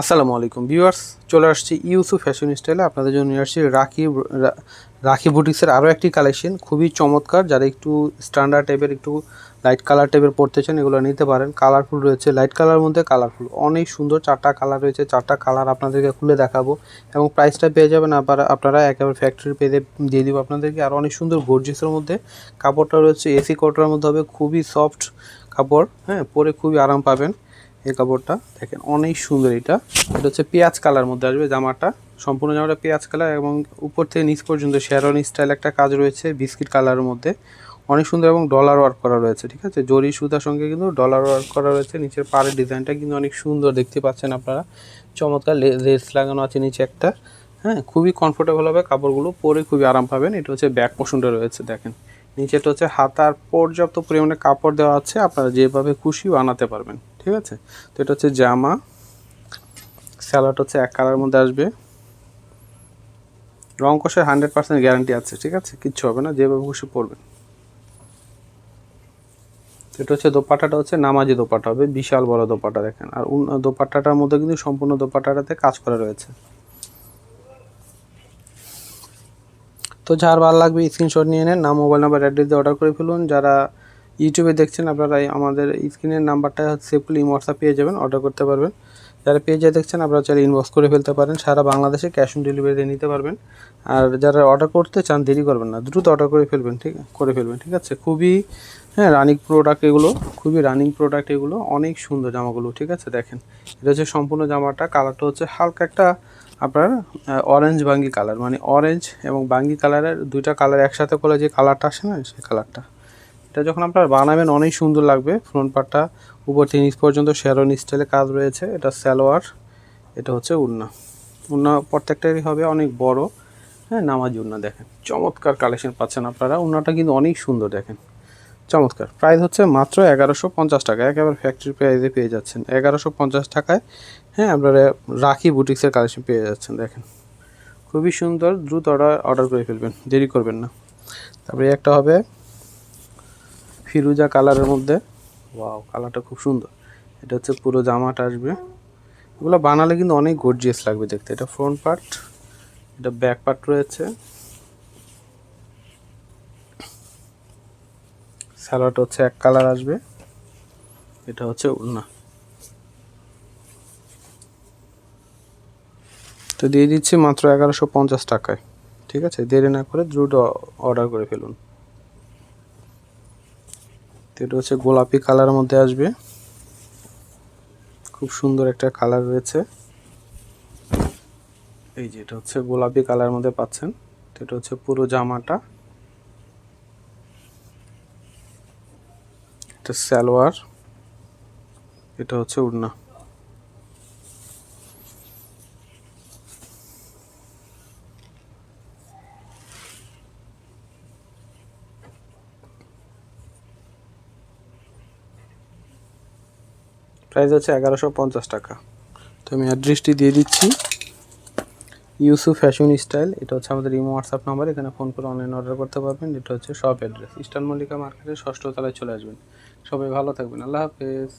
আসসালামু আলাইকুম ভিউয়ার্স, চলে আসছি ইউসু ফ্যাশন স্টাইলে। আপনাদের জন্য নিয়ে আসছি রাখি রাখি বুটিক্সের আরও একটি কালেকশন, খুবই চমৎকার। যারা একটু স্ট্যান্ডার্ড টাইপের একটু লাইট কালার টাইপের পড়তে চান, এগুলো নিতে পারেন। কালারফুল রয়েছে লাইট কালার মধ্যে কালারফুল অনেক সুন্দর চারটা কালার রয়েছে, চারটা কালার আপনাদেরকে খুলে দেখাবো। এবং প্রাইসটা পেয়ে যাবেন আপনারা আপনারা একেবারে ফ্যাক্টরি পেয়ে দিয়ে দিব আপনাদেরকে। আর অনেক সুন্দর গর্জিসের মধ্যে কাপড়টা রয়েছে এসি কটনের মধ্যে হবে, খুবই সফট কাপড় হ্যাঁ পরে খুবই আরাম পাবেন। এই কাপড়টা দেখেন, অনেক সুন্দর এটা। এটা হচ্ছে পেঁয়াজ কালার মধ্যে আসবে, জামাটা। সম্পূর্ণ জামাটা পেঁয়াজ কালার এবং উপর থেকে নিচ পর্যন্ত শেরন স্টাইল একটা কাজ রয়েছে বিস্কিট কালারের মধ্যে। অনেক সুন্দর এবং ডলার ওয়ার্ক করা রয়েছে, ঠিক আছে? জরি সুতার সঙ্গে কিন্তু ডলার ওয়ার্ক করা রয়েছে, নিচের পাড়ের ডিজাইনটা কিন্তু অনেক সুন্দর দেখতে পাচ্ছেন আপনারা। চমৎকার লেস লাগানো আছে নিচে একটা হ্যাঁ? খুবই কমফোর্টেবল হবে, কাপড়গুলো পরে খুবই আরাম পাবেন। এটা হচ্ছে ব্যাক পোষণটা রয়েছে, দেখেন। নিচেটা হচ্ছে হাতার পর্যাপ্ত পরিমাণে কাপড় দেওয়া আছে, আপনারা যেভাবে খুশি বানাতে পারবেন। ঠিক আছে? তো এটা হচ্ছে জামা। স্যালাড হচ্ছে এক কালার মধ্যে আসবে। রং কষের হান্ড্রেড পার্সেন্ট গ্যারান্টি আছে, ঠিক আছে? কিচ্ছু হবে না, যেভাবে খুশি তো এটা হচ্ছে দোপাট্টাটা হচ্ছে নামাজি দোপাটা হবে, বিশাল বড় দোপাটা দেখেন। আর দোপাট্টাটার মধ্যে কিন্তু সম্পূর্ণ দোপাট্টাটাতে কাজ করা রয়েছে। তো যার ভালো লাগবে স্ক্রিনশট নিয়ে নেন, নাম মোবাইল নাম্বার অ্যাড্রেস দিয়ে অর্ডার করে ফেলুন। যারা ইউটিউবে দেখছেন আপনারা আমাদের স্ক্রিনের নাম্বারটা সেফলি হোয়াটসঅ্যাপ পেয়ে যাবেন অর্ডার করতে পারবেন। যারা পেজে দেখছেন, আপনারা চাইলে ইনবক্স করে ফেলতে পারেন, সারা বাংলাদেশে ক্যাশ অন ডেলিভারি নিতে পারবেন। আর যারা অর্ডার করতে চান, দেরি করবেন না, দ্রুত অর্ডার করে ফেলবেন, ঠিক, করে ফেলবেন, ঠিক আছে? খুবই হ্যাঁ রানিং প্রোডাক্ট এগুলো, খুবই রানিং প্রোডাক্ট এগুলো, অনেক সুন্দর জামাগুলো, ঠিক আছে? দেখেন, এটা হচ্ছে সম্পূর্ণ জামাটা কালারটা হচ্ছে হালকা একটা আপনার অরেঞ্জ বাঙ্গি কালার মানে অরেঞ্জ এবং বাঙ্গি কালারের দুইটা কালার একসাথে করলে যে কালারটা আসে না, সেই কালারটা এটা যখন আপনারা বানাবেন, অনেক সুন্দর লাগবে। ফ্রন্ট পার্টটা, উপর থেকে নিচ পর্যন্ত শেরন স্টাইলে কাজ রয়েছে। এটা সালোয়ার, এটা হচ্ছে উন্না উন্না প্রত্যেকটারই হবে অনেক বড়। হ্যাঁ নামাজ উন্না দেখেন। চমৎকার কালেকশন পাচ্ছেন আপনারা। উন্নাটা কিন্তু অনেক সুন্দর দেখেন। চমৎকার। প্রাইস হচ্ছে মাত্র এগারোশো পঞ্চাশ টাকা। একেবারে ফ্যাক্টরি প্রাইসে পেয়ে যাচ্ছেন। এগারোশো পঞ্চাশ টাকায় হ্যাঁ আপনারা রাখি বুটিক্সের কালেকশন পেয়ে যাচ্ছেন দেখেন। খুবই সুন্দর। দ্রুত অর্ডার অর্ডার করে ফেলবেন। দেরি করবেন না। তারপরে একটা হবে ফিরুজা কালারের মধ্যে। ওয়াও কালারটা খুব সুন্দর। এটা হচ্ছে পুরো জামাটা আসবে। এগুলো বানালে কিন্তু অনেক গর্জিয়াস লাগবে দেখতে। এটা ফ্রন্ট পার্ট এটা ব্যাক পার্ট রয়েছে। স্যালাড হচ্ছে এক কালার আসবে। এটা হচ্ছে উন্না তো দিয়ে দিচ্ছি মাত্র এগারোশো পঞ্চাশ টাকায়। ঠিক আছে? দেরি না করে দ্রুত অর্ডার করে ফেলুন। এটা হচ্ছে গোলাপি কালারের মধ্যে আসবে। খুব সুন্দর একটা কালার রয়েছে। এই যে এটা হচ্ছে গোলাপি কালারের মধ্যে পাচ্ছেন। এটা হচ্ছে পুরো জামাটা। এটা সালোয়ার। এটা হচ্ছে উড়না। প্রাইস হচ্ছে এগারোশো পঞ্চাশ টাকা। তো আমি অ্যাড্রেসটি দিয়ে দিচ্ছি। ইউসু ফ্যাশন স্টাইল এটা হচ্ছে আমাদের ইমো হোয়াটসঅ্যাপ নাম্বার এখানে ফোন করে অনলাইন অর্ডার করতে পারবেন। এটা হচ্ছে শপ অ্যাড্রেস ইস্টার্ন মল্লিকা মার্কেটের ষষ্ঠ তলায় চলে আসবেন। সবাই ভালো থাকবেন। আল্লাহ হাফেজ।